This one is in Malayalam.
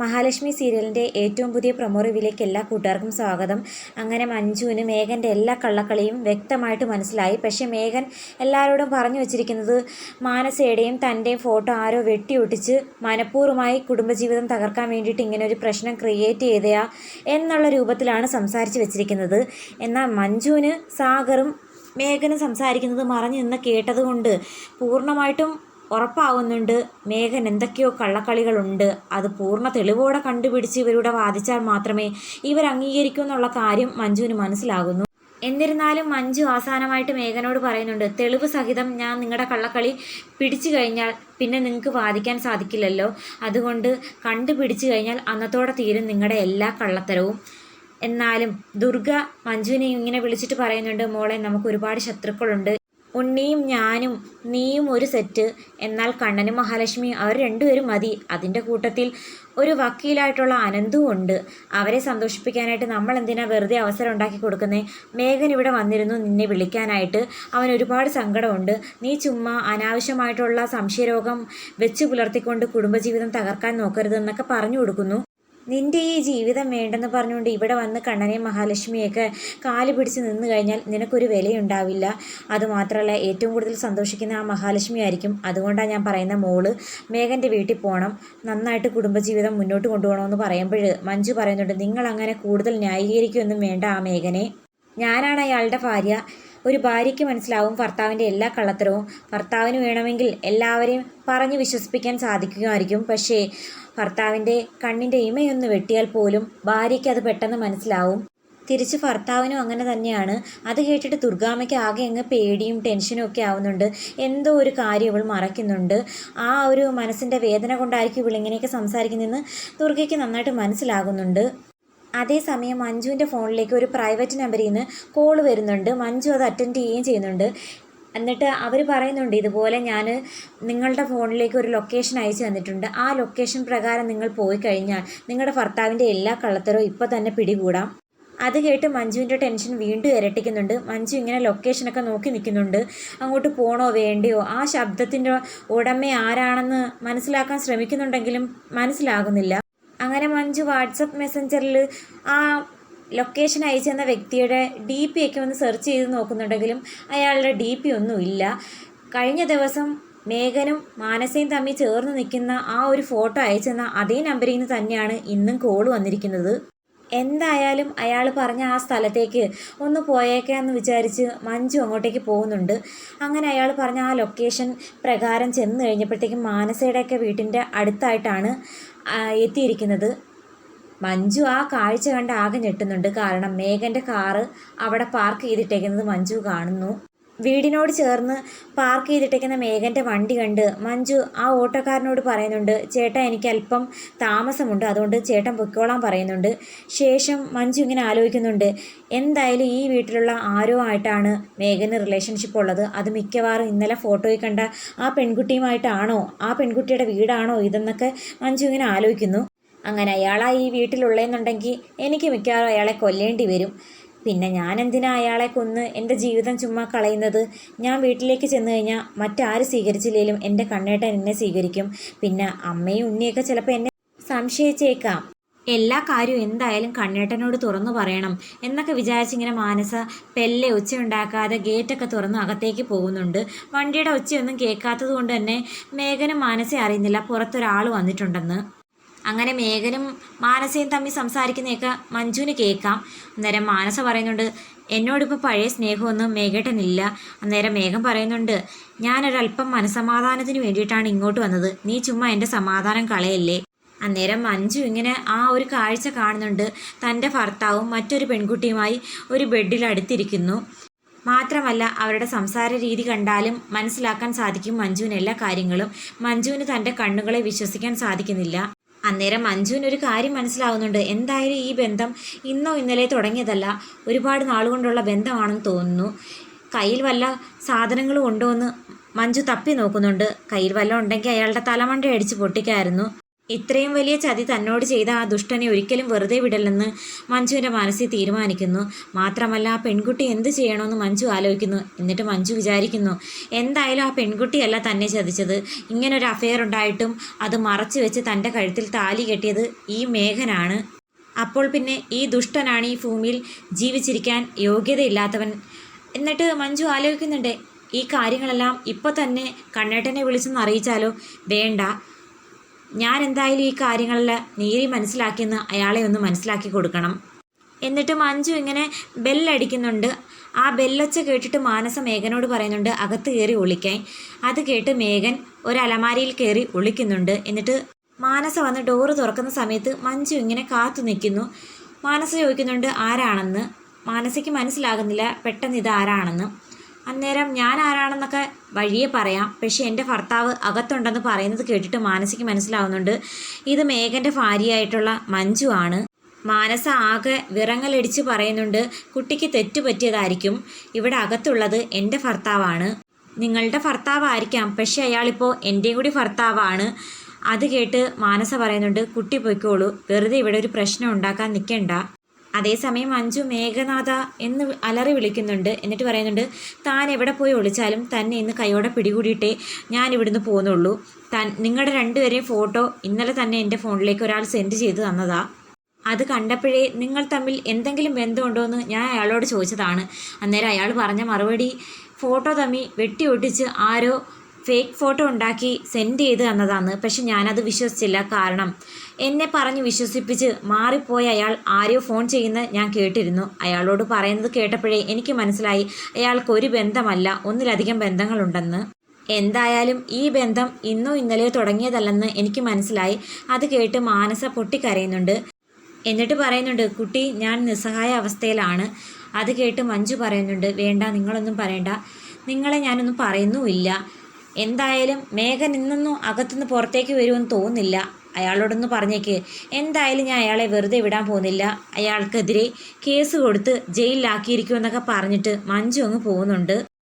മഹാലക്ഷ്മി സീരിയലിന്റെ ഏറ്റവും പുതിയ പ്രൊമോ റിവ്യൂലേക്ക് എല്ലാ കൂട്ടുകാർക്കും സ്വാഗതം. അങ്ങനെ മഞ്ജുവിന് മേഘന്റെ എല്ലാ കള്ളക്കളിയും വ്യക്തമായിട്ട് മനസ്സിലായി. പക്ഷേ മേഘൻ എല്ലാവരോടും പറഞ്ഞു വച്ചിരിക്കുന്നത് മാനസയുടെയും തന്റെയും ഫോട്ടോ ആരോ വെട്ടിയൊട്ടിച്ച് മനഃപൂർവമായി കുടുംബജീവിതം തകർക്കാൻ വേണ്ടിയിട്ട് ഇങ്ങനെ ഒരു പ്രശ്നം ക്രിയേറ്റ് ചെയ്തയാ എന്നുള്ള രൂപത്തിലാണ് സംസാരിച്ച് വെച്ചിരിക്കുന്നത്. എന്നാൽ മഞ്ജുവിന് സാഗറും മേഘനും സംസാരിക്കുന്നത് മറഞ്ഞു നിന്ന് കേട്ടതുകൊണ്ട് പൂർണമായിട്ടും ഉറപ്പാവുന്നുണ്ട്. മേഘൻ എന്തൊക്കെയോ കള്ളക്കളികളുണ്ട്. അത് പൂർണ തെളിവോടെ കണ്ടുപിടിച്ച് ഇവരുടെ വാദിച്ചാൽ മാത്രമേ ഇവർ അംഗീകരിക്കൂ എന്നുള്ള കാര്യം മഞ്ജുവിന് മനസ്സിലാകുന്നു. എന്നിരുന്നാലും മഞ്ജു അവസാനമായിട്ട് മേഘനോട് പറയുന്നുണ്ട് തെളിവ് സഹിതം ഞാൻ നിങ്ങളുടെ കള്ളക്കളി പിടിച്ചു കഴിഞ്ഞാൽ പിന്നെ നിങ്ങൾക്ക് വാദിക്കാൻ സാധിക്കില്ലല്ലോ. അതുകൊണ്ട് കണ്ടുപിടിച്ചു കഴിഞ്ഞാൽ അന്നത്തോടെ തീരും നിങ്ങളുടെ എല്ലാ കള്ളത്തരവും. എന്നാലും ദുർഗ മഞ്ജുവിനെ ഇങ്ങനെ വിളിച്ചിട്ട് പറയുന്നുണ്ട് മോളെ നമുക്ക് ഒരുപാട് ശത്രുക്കളുണ്ട്. ഉണ്ണിയും ഞാനും നീയും ഒരു സെറ്റ്. എന്നാൽ കണ്ണനും മഹാലക്ഷ്മിയും അവർ രണ്ടുപേരും മതി. അതിന്റെ കൂട്ടത്തിൽ ഒരു വക്കീലായിട്ടുള്ള അനന്തും ഉണ്ട്. അവരെ സന്തോഷിപ്പിക്കാനായിട്ട് നമ്മൾ എന്തിനാ വെറുതെ അവസരം ഉണ്ടാക്കി കൊടുക്കുന്നേ? മേഘൻ ഇവിടെ വന്നിരുന്നു നിന്നെ വിളിക്കാനായിട്ട്. അവൻ ഒരുപാട് സങ്കടമുണ്ട്. നീ ചുമ്മാ അനാവശ്യമായിട്ടുള്ള സംശയരോഗം വെച്ച് പുലർത്തിക്കൊണ്ട് കുടുംബജീവിതം തകർക്കാൻ നോക്കരുതെന്നൊക്കെ പറഞ്ഞു കൊടുക്കുന്നു. നിന്റെ ഈ ജീവിതം വേണ്ടെന്ന് പറഞ്ഞുകൊണ്ട് ഇവിടെ വന്ന് കണ്ണനെ മഹാലക്ഷ്മിയൊക്കെ കാൽ പിടിച്ച് നിന്ന് കഴിഞ്ഞാൽ നിനക്കൊരു വിലയുണ്ടാവില്ല. അതുമാത്രമല്ല ഏറ്റവും കൂടുതൽ സന്തോഷിക്കുന്ന ആ മഹാലക്ഷ്മി ആയിരിക്കും. അതുകൊണ്ടാണ് ഞാൻ പറയുന്ന മോൾ മേഘന്റെ വീട്ടിൽ പോകണം നന്നായിട്ട് കുടുംബജീവിതം മുന്നോട്ട് കൊണ്ടുപോകണമെന്ന് പറയുമ്പോൾ മഞ്ജു പറയുന്നുണ്ട് നിങ്ങൾ അങ്ങനെ കൂടുതൽ ന്യായീകരിക്കുകയൊന്നും വേണ്ട ആ മേഘനെ. ഞാനാണ് അയാളുടെ ഭാര്യ. ഒരു ഭാര്യയ്ക്ക് മനസ്സിലാവും ഭർത്താവിന്റെ എല്ലാ കള്ളത്തരവും. ഭർത്താവിന് വേണമെങ്കിൽ എല്ലാവരെയും പറഞ്ഞു വിശ്വസിപ്പിക്കാൻ സാധിക്കുമായിരിക്കും പക്ഷേ ഭർത്താവിന്റെ കണ്ണിന്റെ ഇമയൊന്ന് വെട്ടിയാൽ പോലും ഭാര്യയ്ക്ക് അത് പെട്ടെന്ന് മനസ്സിലാവും. തിരിച്ച് ഭർത്താവിനും അങ്ങനെ തന്നെയാണ്. അത് കേട്ടിട്ട് ദുർഗാമ്മയ്ക്ക് ആകെ അങ്ങ് പേടിയും ടെൻഷനും ഒക്കെ ആവുന്നുണ്ട്. എന്തോ ഒരു കാര്യം ഇവൾ മറയ്ക്കുന്നുണ്ട്. ആ ഒരു മനസ്സിന്റെ വേദന കൊണ്ടായിരിക്കും ഇവൾ ഇങ്ങനെയൊക്കെ സംസാരിക്കുന്നതെന്ന് ദുർഗയ്ക്ക് നന്നായിട്ട് മനസ്സിലാകുന്നുണ്ട്. അതേസമയം മഞ്ജുവിന്റെ ഫോണിലേക്ക് ഒരു പ്രൈവറ്റ് നമ്പറിൽ നിന്ന് കോൾ വരുന്നുണ്ട്. മഞ്ജു അത് അറ്റൻഡ് ചെയ്യുകയും ചെയ്യുന്നുണ്ട്. എന്നിട്ട് അവർ പറയുന്നുണ്ട് ഇതുപോലെ ഞാൻ നിങ്ങളുടെ ഫോണിലേക്ക് ഒരു ലൊക്കേഷൻ അയച്ചു തന്നിട്ടുണ്ട്. ആ ലൊക്കേഷൻ പ്രകാരം നിങ്ങൾ പോയി കഴിഞ്ഞാൽ നിങ്ങളുടെ ഭർത്താവിന്റെ എല്ലാ കള്ളത്തരവും ഇപ്പോൾ തന്നെ പിടികൂടാം. അത് കേട്ട് മഞ്ജുവിന്റെ ടെൻഷൻ വീണ്ടും ഇരട്ടിക്കുന്നുണ്ട്. മഞ്ജു ഇങ്ങനെ ലൊക്കേഷനൊക്കെ നോക്കി നിൽക്കുന്നുണ്ട്. അങ്ങോട്ട് പോണോ വേണ്ടയോ? ആ ശബ്ദത്തിന്റെ ഉടമ ആരാണെന്ന് മനസ്സിലാക്കാൻ ശ്രമിക്കുന്നുണ്ടെങ്കിലും മനസ്സിലാകുന്നില്ല. അങ്ങനെ മഞ്ജു വാട്സപ്പ് മെസ്സഞ്ചറിൽ ആ ലൊക്കേഷൻ അയച്ചെന്ന വ്യക്തിയുടെ ഡി പി ഒക്കെ ഒന്ന് സെർച്ച് ചെയ്ത് നോക്കുന്നുണ്ടെങ്കിലും അയാളുടെ ഡി പി ഒന്നുമില്ല കഴിഞ്ഞ ദിവസം മേഘനും മാനസയും തമ്മിൽ ചേർന്ന് നിൽക്കുന്ന ആ ഒരു ഫോട്ടോ അയച്ചെന്ന അതേ നമ്പറിൽ നിന്ന് തന്നെയാണ് ഇന്നും കോൾ വന്നിരിക്കുന്നത്. എന്തായാലും അയാൾ പറഞ്ഞ ആ സ്ഥലത്തേക്ക് ഒന്ന് പോയേക്കാന്ന് വിചാരിച്ച് മഞ്ജു അങ്ങോട്ടേക്ക് പോകുന്നുണ്ട്. അങ്ങനെ അയാൾ പറഞ്ഞ ആ ലൊക്കേഷൻ പ്രകാരം ചെന്ന് കഴിഞ്ഞപ്പോഴത്തേക്കും മാനസയുടെയൊക്കെ വീട്ടിന്റെ അടുത്തായിട്ടാണ് എത്തിയിരിക്കുന്നത്. മഞ്ജു ആ കാഴ്ച കണ്ട് ആകെ ഞെട്ടുന്നുണ്ട്. കാരണം മേഘന്റെ കാറ് അവിടെ പാർക്ക് ചെയ്തിട്ടേക്കുന്നത് മഞ്ജു കാണുന്നു. വീടിനോട് ചേർന്ന് പാർക്ക് ചെയ്തിട്ടേക്കുന്ന മേഘന്റെ വണ്ടി കണ്ട് മഞ്ജു ആ ഓട്ടോക്കാരനോട് പറയുന്നുണ്ട് ചേട്ടാ എനിക്ക് അല്പം താമസമുണ്ട്. അതുകൊണ്ട് ചേട്ടൻ പൊയ്ക്കോളാൻ പറയുന്നുണ്ട് ശേഷം മഞ്ജു ഇങ്ങനെ ആലോചിക്കുന്നുണ്ട് എന്തായാലും ഈ വീട്ടിലുള്ള ആരോ ആയിട്ടാണ് മേഘന് റിലേഷൻഷിപ്പ് ഉള്ളത്. അത് മിക്കവാറും ഇന്നലെ ഫോട്ടോയിൽ കണ്ട ആ പെൺകുട്ടിയുമായിട്ടാണോ? ആ പെൺകുട്ടിയുടെ വീടാണോ ഇതെന്നൊക്കെ മഞ്ജു ഇങ്ങനെ ആലോചിക്കുന്നു. അങ്ങനെ അയാളാ ഈ വീട്ടിലുള്ളതെന്നുണ്ടെങ്കിൽ എനിക്ക് മിക്കവാറും അയാളെ കൊല്ലേണ്ടി വരും. പിന്നെ ഞാൻ എന്തിനാ അയാളെ കൊന്ന് എന്റെ ജീവിതം ചുമ്മാ കളയുന്നത്? ഞാൻ വീട്ടിലേക്ക് ചെന്ന് കഴിഞ്ഞാൽ മറ്റാര് സ്വീകരിച്ചില്ലെങ്കിലും എന്റെ കണ്ണേട്ടൻ എന്നെ സ്വീകരിക്കും. പിന്നെ അമ്മയും ഉണ്ണിയൊക്കെ ചിലപ്പോൾ എന്നെ സംശയിച്ചേക്കാം. എല്ലാ കാര്യവും എന്തായാലും കണ്ണേട്ടനോട് തുറന്നു പറയണം എന്നൊക്കെ വിചാരിച്ചിങ്ങനെ മാനസ പെല്ലെ ഉച്ചയുണ്ടാക്കാതെ ഗേറ്റൊക്കെ തുറന്ന് അകത്തേക്ക് പോകുന്നുണ്ട്. വണ്ടിയുടെ ഉച്ചയൊന്നും കേൾക്കാത്തത് കൊണ്ട് തന്നെ മേഘനും മാനസെ അറിയുന്നില്ല പുറത്തൊരാൾ വന്നിട്ടുണ്ടെന്ന്. അങ്ങനെ മേഘനും മാനസയും തമ്മിൽ സംസാരിക്കുന്നതൊക്കെ മഞ്ജുവിന് കേൾക്കാം. അന്നേരം മാനസ പറയുന്നുണ്ട് എന്നോടിപ്പോൾ പഴയ സ്നേഹമൊന്നും മേഘേട്ടനില്ല. അന്നേരം മേഘം പറയുന്നുണ്ട് ഞാനൊരല്പം മനസമാധാനത്തിന് വേണ്ടിയിട്ടാണ് ഇങ്ങോട്ട് വന്നത്. നീ ചുമ്മാ എന്റെ സമാധാനം കളയല്ലേ? അന്നേരം മഞ്ജു ഇങ്ങനെ ആ ഒരു കാഴ്ച കാണുന്നുണ്ട്. തന്റെ ഭർത്താവും മറ്റൊരു പെൺകുട്ടിയുമായി ഒരു ബെഡിൽ അടുത്തിരിക്കുന്നു. മാത്രമല്ല അവരുടെ സംസാര രീതി കണ്ടാലും മനസ്സിലാക്കാൻ സാധിക്കും മഞ്ജുവിന് എല്ലാ കാര്യങ്ങളും. മഞ്ജുവിന് തന്റെ കണ്ണുകളെ വിശ്വസിക്കാൻ സാധിക്കുന്നില്ല. അന്നേരം മഞ്ജുവിന് ഒരു കാര്യം മനസ്സിലാവുന്നുണ്ട്. എന്തായാലും ഈ ബന്ധം ഇന്നോ ഇന്നലെ തുടങ്ങിയതല്ല. ഒരുപാട് നാളുകൊണ്ടുള്ള ബന്ധമാണെന്ന് തോന്നുന്നു. കയ്യിൽ വല്ല സാധനങ്ങളും ഉണ്ടോ എന്ന് മഞ്ജു തപ്പി നോക്കുന്നുണ്ട്. കയ്യിൽ വല്ല ഉണ്ടെങ്കിൽ അയാളുടെ തലമണ്ട അടിച്ച് പൊട്ടിക്കായിരുന്നു. ഇത്രയും വലിയ ചതി തന്നോട് ചെയ്ത ആ ദുഷ്ടനെ ഒരിക്കലും വെറുതെ വിടല്ലെന്ന് മഞ്ജുവിന്റെ മനസ്സിൽ തീരുമാനിക്കുന്നു. മാത്രമല്ല ആ പെൺകുട്ടി എന്ത് ചെയ്യണമെന്ന് മഞ്ജു ആലോചിക്കുന്നു. എന്നിട്ട് മഞ്ജു വിചാരിക്കുന്നു എന്തായാലും ആ പെൺകുട്ടിയല്ല തന്നെ ചതിച്ചത്. ഇങ്ങനൊരു അഫെയർ ഉണ്ടായിട്ടും അത് മറച്ചു വെച്ച് തന്റെ കഴുത്തിൽ താലി കെട്ടിയത് ഈ മേഘനാണ്. അപ്പോൾ പിന്നെ ഈ ദുഷ്ടനാണ് ഈ ഭൂമിയിൽ ജീവിച്ചിരിക്കാൻ യോഗ്യതയില്ലാത്തവൻ. എന്നിട്ട് മഞ്ജു ആലോചിക്കുന്നുണ്ട് ഈ കാര്യങ്ങളെല്ലാം ഇപ്പോൾ തന്നെ കണ്ണേട്ടനെ വിളിച്ചെന്ന് അറിയിച്ചാലോ? വേണ്ട. ഞാൻ എന്തായാലും ഈ കാര്യങ്ങളിൽ നീരി മനസ്സിലാക്കിയെന്ന് അയാളെ ഒന്ന് മനസ്സിലാക്കി കൊടുക്കണം. എന്നിട്ട് മഞ്ജു ഇങ്ങനെ ബെല്ലടിക്കുന്നുണ്ട്. ആ ബെല്ലൊച്ച കേട്ടിട്ട് മാനസ മേഘനോട് പറയുന്നുണ്ട് അകത്ത് കയറി ഒളിക്കാൻ അത് കേട്ട് മേഘൻ ഒരു അലമാരിയിൽ കയറി ഒളിക്കുന്നുണ്ട്. എന്നിട്ട് മാനസ വന്ന് ഡോറ് തുറക്കുന്ന സമയത്ത് മഞ്ജു ഇങ്ങനെ കാത്തു നിൽക്കുന്നു. മാനസ ചോദിക്കുന്നുണ്ട് ആരാണെന്ന്? മാനസയ്ക്ക് മനസ്സിലാകുന്നില്ല പെട്ടെന്ന് ഇത് ആരാണെന്ന് അന്നേരം ഞാൻ ആരാണെന്നൊക്കെ വഴിയെ പറയാം. പക്ഷേ എന്റെ ഭർത്താവ് അകത്തുണ്ടെന്ന് പറയുന്നത് കേട്ടിട്ട് മാനസിക്ക് മനസ്സിലാവുന്നുണ്ട്. ഇത് മേഘന്റെ ഭാര്യയായിട്ടുള്ള മഞ്ജു ആണ്. മാനസ ആകെ വിറങ്ങലടിച്ച് പറയുന്നുണ്ട് കുട്ടിക്ക് തെറ്റുപറ്റിയതായിരിക്കും ഇവിടെ അകത്തുള്ളത് എന്റെ ഭർത്താവാണ്. നിങ്ങളുടെ ഭർത്താവായിരിക്കാം പക്ഷേ അയാളിപ്പോൾ എന്റെയും കൂടി ഭർത്താവാണ്. അത് കേട്ട് മാനസ പറയുന്നുണ്ട് കുട്ടി പൊയ്ക്കോളൂ. വെറുതെ ഇവിടെ ഒരു പ്രശ്നം ഉണ്ടാക്കാൻ നിൽക്കണ്ട അതേസമയം അഞ്ജു മേഘനാഥ എന്ന് അലറി വിളിക്കുന്നുണ്ട്. എന്നിട്ട് പറയുന്നുണ്ട് താൻ എവിടെ പോയി ഒളിച്ചാലും തന്നെ ഇന്ന് കൈയോടെ പിടികൂടിയിട്ടേ ഞാൻ ഇവിടുന്ന് പോകുന്നുള്ളൂ താൻ നിങ്ങളുടെ രണ്ടുപേരെയും ഫോട്ടോ ഇന്നലെ തന്നെ എന്റെ ഫോണിലേക്ക് ഒരാൾ സെൻഡ് ചെയ്ത് തന്നതാ. അത് കണ്ടപ്പോഴേ നിങ്ങൾ തമ്മിൽ എന്തെങ്കിലും ബന്ധമുണ്ടോ എന്ന് ഞാൻ അയാളോട് ചോദിച്ചതാണ്. അന്നേരം അയാൾ പറഞ്ഞ മറുപടി ഫോട്ടോ തമ്മി വെട്ടി ഒട്ടിച്ച് ആരോ ഫേക്ക് ഫോട്ടോ ഉണ്ടാക്കി സെൻഡ് ചെയ്ത് തന്നതാണ്. പക്ഷെ ഞാനത് വിശ്വസിച്ചില്ല. കാരണം എന്നെ പറഞ്ഞ് വിശ്വസിപ്പിച്ച് മാറിപ്പോയ അയാൾ ആരെയോ ഫോൺ ചെയ്യുന്ന ഞാൻ കേട്ടിരുന്നു. അയാളോട് പറയുന്നത് കേട്ടപ്പോഴേ എനിക്ക് മനസ്സിലായി അയാൾക്ക് ഒരു ബന്ധമല്ല ഒന്നിലധികം ബന്ധങ്ങളുണ്ടെന്ന്. എന്തായാലും ഈ ബന്ധം ഇന്നോ ഇന്നലെയോ തുടങ്ങിയതല്ലെന്ന് എനിക്ക് മനസ്സിലായി. അത് കേട്ട് മാനസ പൊട്ടിക്കരയുന്നുണ്ട്. എന്നിട്ട് പറയുന്നുണ്ട് കുട്ടി ഞാൻ നിസ്സഹായ അവസ്ഥയിലാണ്. അത് കേട്ട് മഞ്ജു പറയുന്നുണ്ട് വേണ്ട നിങ്ങളൊന്നും പറയണ്ട. നിങ്ങളെ ഞാനൊന്നും പറയുന്നുമില്ല. എന്തായാലും മേഘൻ ഇന്നൊന്നും അകത്തുനിന്ന് പുറത്തേക്ക് വരുമെന്ന് തോന്നുന്നില്ല. അയാളോടൊന്ന് പറഞ്ഞേക്ക്. എന്തായാലും ഞാൻ അയാളെ വെറുതെ വിടാൻ പോകുന്നില്ല. അയാൾക്കെതിരെ കേസ് കൊടുത്ത് ജയിലിലാക്കിയിരിക്കുമെന്നൊക്കെ പറഞ്ഞിട്ട് മഞ്ജു അങ്ങ് പോകുന്നുണ്ട്.